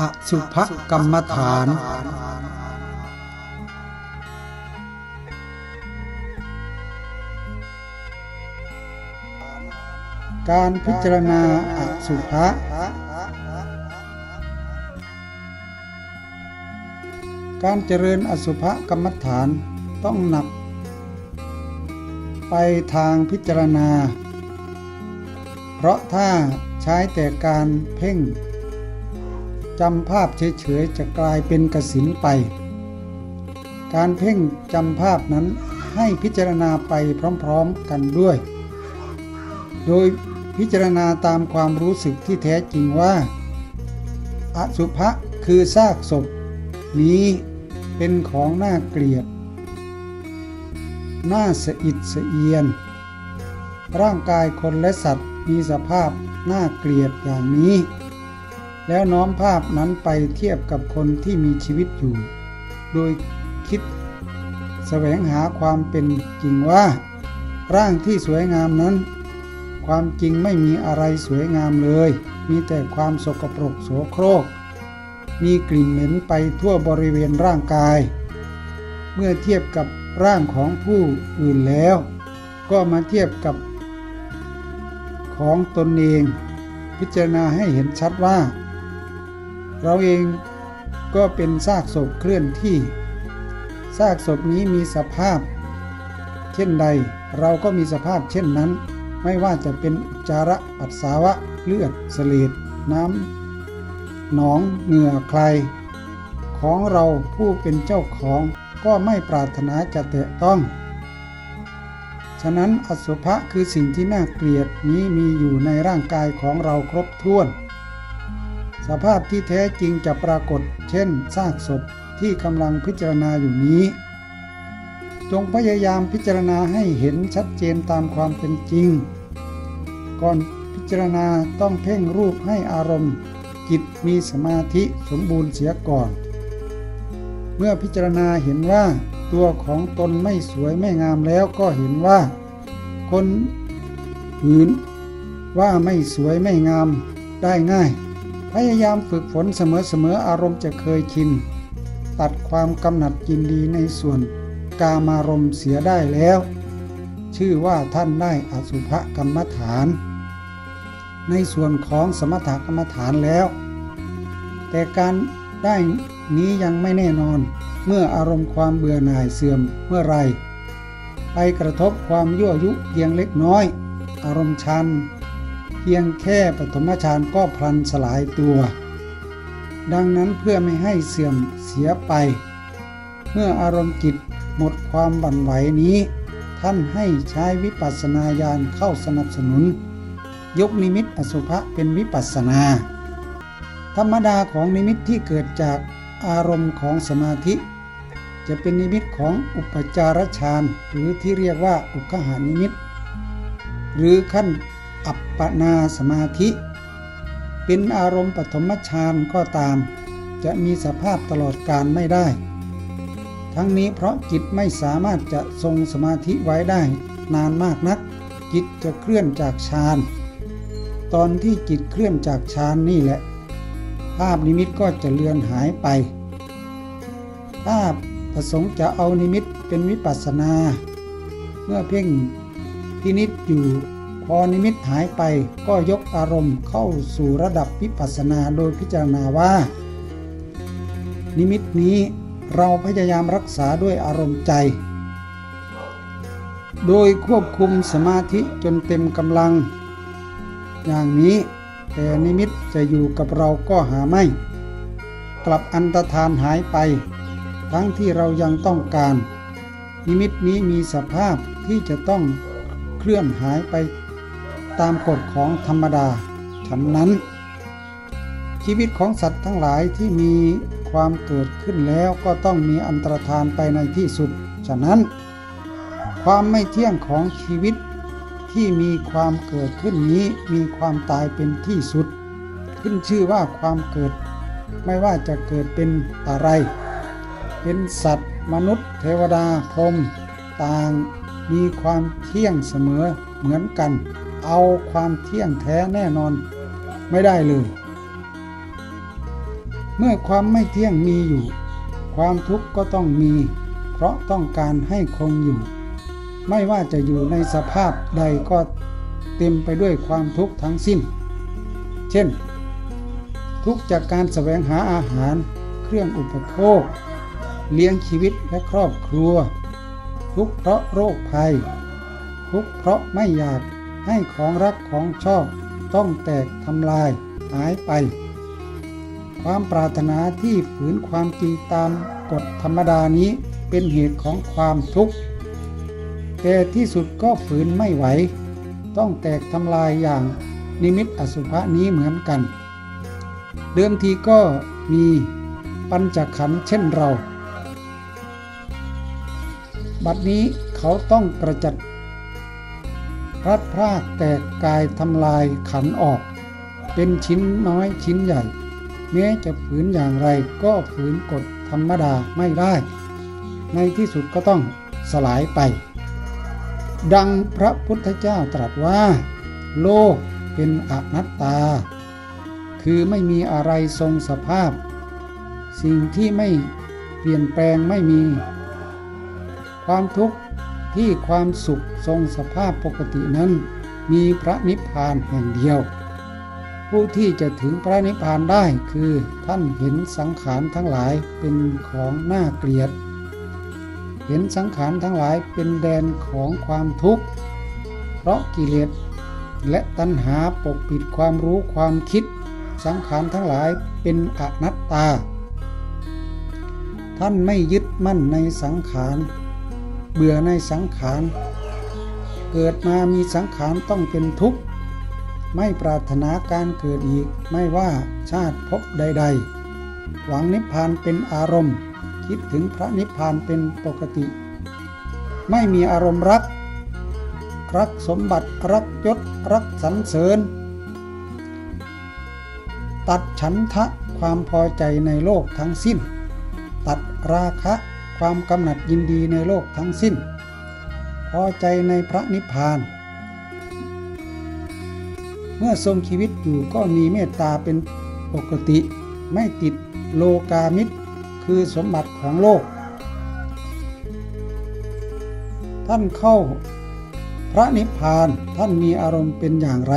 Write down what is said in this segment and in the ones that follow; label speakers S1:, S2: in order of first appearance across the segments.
S1: อสุภกรรมฐาน การพิจารณาอสุภะ การเจริญอสุภกรรมฐานต้องหนัก ไปทางพิจารณา เพราะถ้าใช้แต่การเพ่ง จำภาพเฉยๆจะกลายเป็นกสินไป การเพ่งจำภาพนั้นให้พิจารณาไปพร้อมๆกันด้วย โดยพิจารณาตามความรู้สึกที่แท้จริงว่า อสุภะคือซากศพ นี้เป็นของน่าเกลียด น่าสะอิดสะเอียน ร่างกายคนและสัตว์มีสภาพน่าเกลียดอย่างนี้ แล้วน้อมภาพนั้นไปเทียบกับคนที่มีชีวิตอยู่ โดยคิดแสวงหาความเป็นจริงว่า ร่างที่สวยงามนั้น ความจริงไม่มีอะไรสวยงามเลย มีแต่ความสกปรกโสโครก มีกลิ่นเหม็นไปทั่วบริเวณร่างกาย เมื่อเทียบกับร่างของผู้อื่นแล้ว ก็มาเทียบกับของตนเอง พิจารณาให้เห็นชัดว่า เราเองก็เป็นซากศพเคลื่อนที่ ซากศพนี้มีสภาพ เช่นใด เราก็มีสภาพเช่นนั้น ไม่ว่าจะเป็นจจาระปัสสาวะเลือดเสลดน้ำหนองเหงื่อใคร ของเราผู้เป็นเจ้าของก็ไม่ปรารถนาจะแตะต้อง ฉะนั้นอสุภะคือสิ่งที่น่าเกลียดนี้มีอยู่ในร่างกายของเราครบถ้วน สภาพที่แท้จริงจะปรากฏ เช่นซากศพที่กำลังพิจารณาอยู่นี้ จงพยายามพิจารณาให้เห็นชัดเจนตามความเป็นจริง ก่อนพิจารณาต้องเพ่งรูปให้อารมณ์ จิตมีสมาธิสมบูรณ์เสียก่อน เมื่อพิจารณาเห็นว่าตัวของตนไม่สวยไม่งามแล้วก็เห็นว่า คนอื่นว่าไม่สวยไม่งามได้ง่าย พยายามฝึกฝนเสมอๆอารมณ์จะเคยชิน ตัดความกำหนัดยินดีในส่วนกามารมณ์เสียได้แล้ว ชื่อว่าท่านได้อสุภกรรมฐาน ในส่วนของสมถกรรมฐานแล้ว แต่การได้นี้ยังไม่แน่นอนเมื่ออารมณ์ความเบื่อหน่ายเสื่อมเมื่อไรไปกระทบความยั่วยุเพียงเล็กน้อย อารมณ์ชัน พียงแค่ปฐมฌานก็พลันสลายตัว ดังนั้นเพื่อไม่ให้เสื่อมเสียไป เมื่ออารมณ์จิตหมดความบั่นไหวนี้ ท่านให้ใช้วิปัสสนาญาณเข้าสนับสนุน ยกนิมิตอสุภะเป็นวิปัสสนา ธรรมดาของนิมิตที่เกิดจากอารมณ์ของสมาธิ จะเป็นนิมิตของอุปจารฌานหรือที่เรียกว่าอุคหานิมิต หรือขั้น อัปปนาสมาธิ เป็นอารมณ์ปฐมฌานก็ตาม จะมีสภาพตลอดการไม่ได้ ทั้งนี้เพราะจิตไม่สามารถจะทรงสมาธิไว้ได้นานมากนัก จิตจะเคลื่อนจากฌาน ตอนที่จิตเคลื่อนจากฌานนี่แหละ ภาพนิมิตก็จะเลือนหายไป ถ้าประสงค์จะเอานิมิตเป็นวิปัสสนา เมื่อเพ่งพินิจอยู่ พอนิมิตหายไปก็ยกอารมณ์เข้าสู่ระดับวิปัสสนาโดยพิจารณาว่า นิมิตนี้เราพยายามรักษาด้วยอารมณ์ใจ โดยควบคุมสมาธิจนเต็มกำลัง อย่างนี้แต่นิมิตจะอยู่กับเราก็หาไม่ กลับอันตรธานหายไป ทั้งที่เรายังต้องการ นิมิตนี้มีสภาพที่จะต้องเคลื่อนหายไป ตามกฎของธรรมดา ฉันนั้น ชีวิตของสัตว์ทั้งหลายที่มีความเกิดขึ้นแล้วก็ต้องมีอันตรธานไปในที่สุด ฉะนั้น ความไม่เที่ยงของชีวิตที่มีความเกิดขึ้นนี้มีความตายเป็นที่สุด ขึ้นชื่อว่าความเกิด ไม่ว่าจะเกิดเป็นอะไร เป็นสัตว์ มนุษย์ เทวดาพรหมต่างมีความเที่ยงเสมอเหมือนกัน เอาความเที่ยงแท้แน่นอนไม่ได้เลย เมื่อความไม่เที่ยงมีอยู่ ความทุกข์ก็ต้องมี เพราะต้องการให้คงอยู่ ไม่ว่าจะอยู่ในสภาพใดก็เต็มไปด้วยความทุกข์ทั้งสิ้น เช่น ทุกจากการแสวงหาอาหาร เครื่องอุปโภค เลี้ยงชีวิตและครอบครัว ทุกเพราะโรคภัย ทุกเพราะไม่อยาก ให้ของรักของชอบต้องแตกทำลายหายไป ความปรารถนาที่ฝืนความจริงตามกฎธรรมดานี้เป็นเหตุของความทุกข์แต่ที่สุดก็ฝืนไม่ไหว ต้องแตกทำลายอย่างนิมิตอสุภะนี้เหมือนกัน เดิมทีก็มีปัญจขันธ์เช่นเรา บัดนี้เขาต้องกระจัด พลัดพรากแตกกายทำลายขันออก เป็นชิ้นน้อยชิ้นใหญ่ แม้จะฝืนอย่างไรก็ฝืนกฎธรรมดาไม่ได้ ในที่สุดก็ต้องสลายไป ดังพระพุทธเจ้าตรัสว่า โลกเป็นอนัตตา คือไม่มีอะไรทรงสภาพ สิ่งที่ไม่เปลี่ยนแปลงไม่มี ความทุกข์ ที่ความสุขทรงสภาพปกตินั้น มีพระนิพพานแห่งเดียว ผู้ที่จะถึงพระนิพพานได้คือท่านเห็นสังขารทั้งหลายเป็นของน่าเกลียด เห็นสังขารทั้งหลายเป็นแดนของความทุกข์ เพราะกิเลสและตัณหาปกปิดความรู้ความคิด สังขารทั้งหลายเป็นอนัตตา ท่านไม่ยึดมั่นในสังขาร เบื่อในสังขาร เกิดมามีสังขารต้องเป็นทุกข์ ไม่ปรารถนาการเกิดอีกไม่ว่าชาติภพใด ๆ หวังนิพพานเป็นอารมณ์ คิดถึงพระนิพพานเป็นปกติ ไม่มีอารมณ์รัก รักสมบัติรักยศรักสรรเสริญ ตัดฉันทะความพอใจในโลกทั้งสิ้น ตัดราคะ ความกำหนัดยินดีในโลกทั้งสิ้น พอใจในพระนิพพาน เมื่อทรงชีวิตอยู่ก็มีเมตตาเป็นปกติ ไม่ติดโลกามิตร คือสมบัติของโลก ท่านเข้าพระนิพพานท่านมีอารมณ์เป็นอย่างไร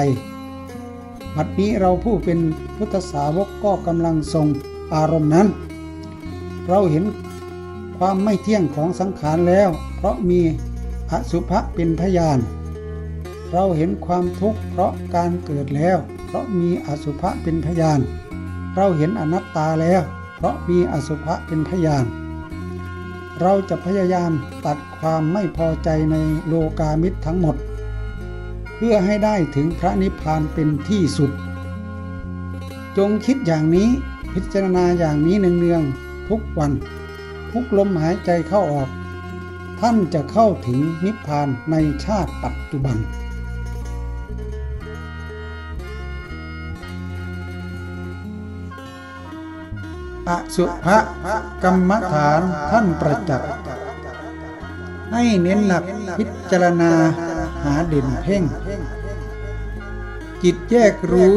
S1: บัดนี้เราผู้เป็นพุทธสาวกก็กำลังทรงอารมณ์นั้น เราเห็น ความไม่เที่ยงของสังขารแล้ว เพราะมีอสุภะเป็นพยาน เราเห็นความทุกข์เพราะการเกิดแล้ว เพราะมีอสุภะเป็นพยาน เราเห็นอนัตตาแล้ว เพราะมีอสุภะเป็นพยาน เราจะพยายามตัดความไม่พอใจในโลกามิตรทั้งหมด เพื่อให้ได้ถึงพระนิพพานเป็นที่สุด จงคิดอย่างนี้พิจารณาอย่างนี้เนืองๆทุกวัน ทุกลมหายใจเข้าออก ท่านจะเข้าถึงนิพพานในชาติปัจจุบัน อสุภะกรรมฐานท่านประจักษ์ให้เน้นหลักพิจารณาหาเด่นเพ่ง จิตแยกรู้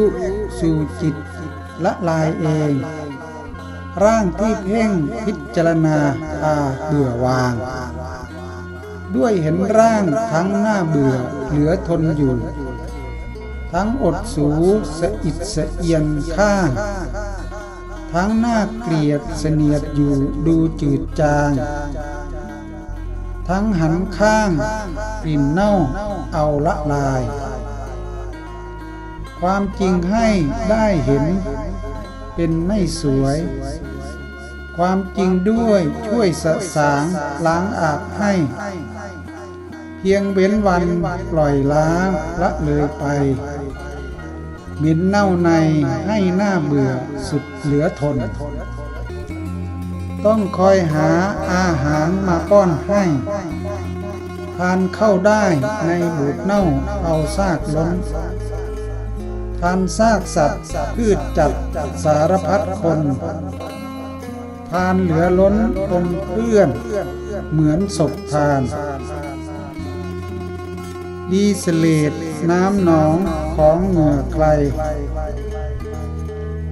S1: สู่จิตละลายเอง ร่างที่เพ่งพิจารณาพาเบื่อวาง ด้วยเห็นร่างทั้งหน้าเบื่อเหลือทนอยู่ ทั้งอดสูสะอิดสะเอียนข้าง ทั้งหน้าเกลียดเสนียดอยู่ดูจืดจาง ทั้งหันข้างกลิ่นเน่าเอาละลาย ความจริงให้ได้เห็นเป็นไม่สวย ความจริงด้วยช่วยสะสางล้างอาบให้ เพียงเว้นวันปล่อยล้างละเลยไปเหม็นเน่าในให้หน้าเบื่อสุดเหลือทน ต้องคอยหาอาหารมาป้อนให้ ทานเข้าได้ในบูดเน่าเอาซากล้นทานซากสัตว์พืชจัดสารพัดคน ทานเหลือล้นปนเปื้อน เหมือนศพทาน ดีเสเลดน้ำหนองของเหงื่อใคร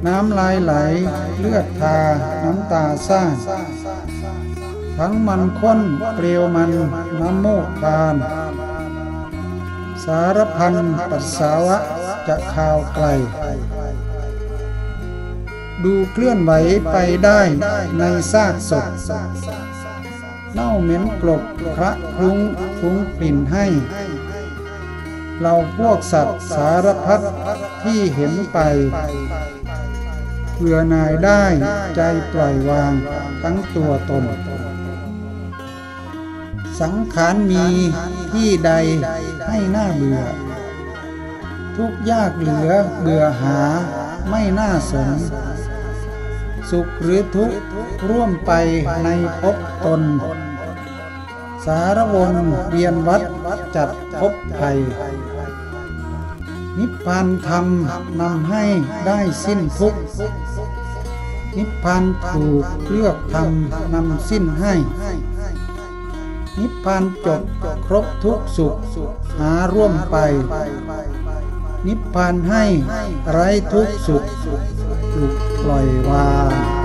S1: น้ำลายไหลเลือดทาน้ำตาซ่านทั้งมันข้นเปรียวมันน้ำมูกทาน สารพันปัสสาวะจะข่าวไกล ดูเคลื่อนไหวไปได้ในซากศพเน่าเหม็นกลบพระคลุ้งฟุ้งกลิ่นให้ เราพวกสัตว์สารพัดที่เห็นไปเพื่อนายได้ใจปล่อยวางทั้งตัวตน สังขารมีที่ใดให้หน้าเบื่อ ทุกยากเหลือเบื่อหาไม่น่าสน สุขหรือทุกข์ร่วมไปในภพตน สารวนเวียนวัดจัดภพภัยนิพพานธรรมนำให้ได้สิ้นทุกข์นิพพานถูกเลือกทำนำสิ้นให้ นิพพานจบครบทุกสุขหาร่วมไป นิพพานให้ไร้ทุกสุขหลุด ปล่อยวาง